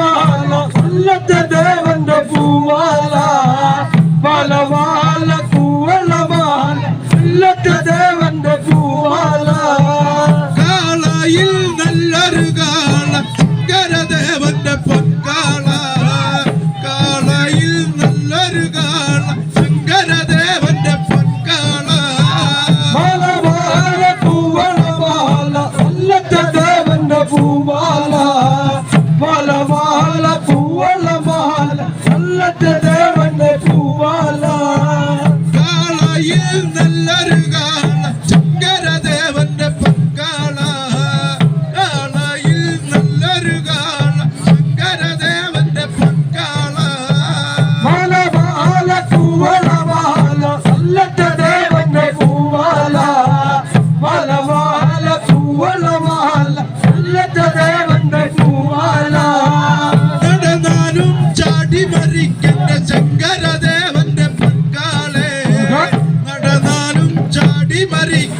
పూమాల సున్నత దేవంద పూమాల బలవాల పూవలవాల సున్నత దేవంద పూమాల காலையில் நல்லரு கால கர தேவந்த பொற்கால காலையில் நல்லரு கால சங்கர தேவந்த பொற்கால பலவால பூவலவால சுன்னத்த தேவந்த பூமால Marie.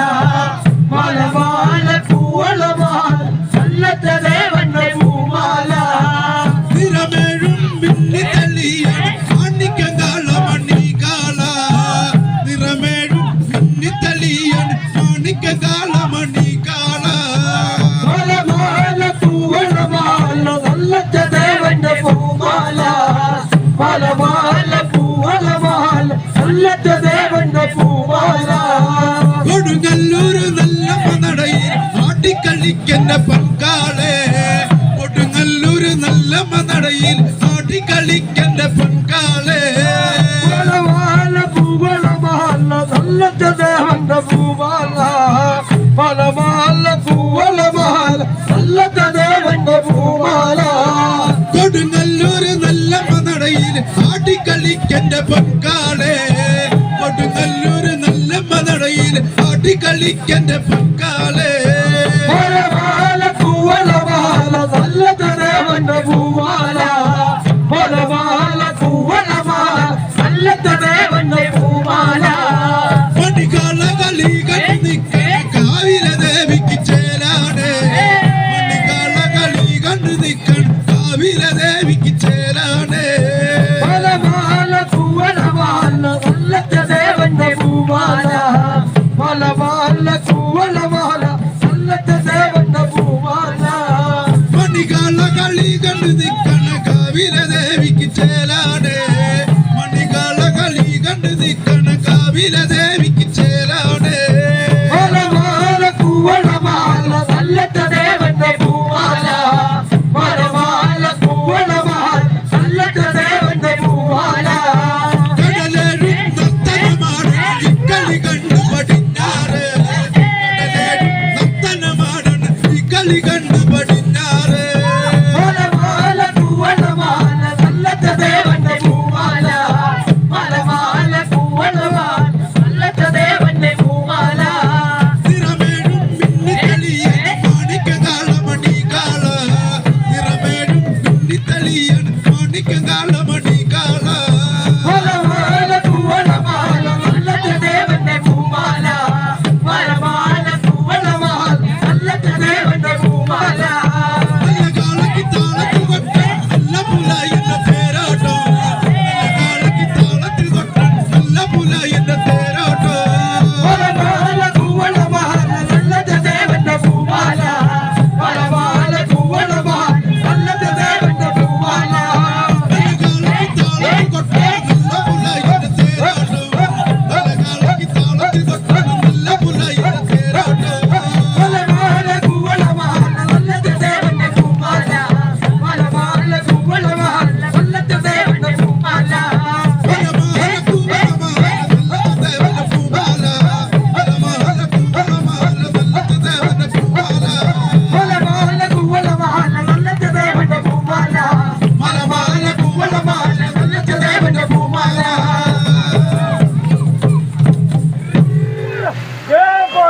മുല്ലത്ത് കൊടുങ്ങല്ലൂര് നല്ല മതടയിൽ ആട്ടിക്കളിക്കുന്ന പങ്കാളെ. കൊടുങ്ങല്ലൂര് നല്ല നടയിൽ ആട്ടിക്കളിക്കുന്ന പങ്കാളെ. പൂമാല. കൊടുങ്ങല്ലൂര് നല്ല നടയിൽ ആട്ടിക്കളിക്കന്റെ മാലിക്കന്റെ പൂക്കാലേ. പൂവല മാല നല്ല തരവന്റെ പൂ. கண்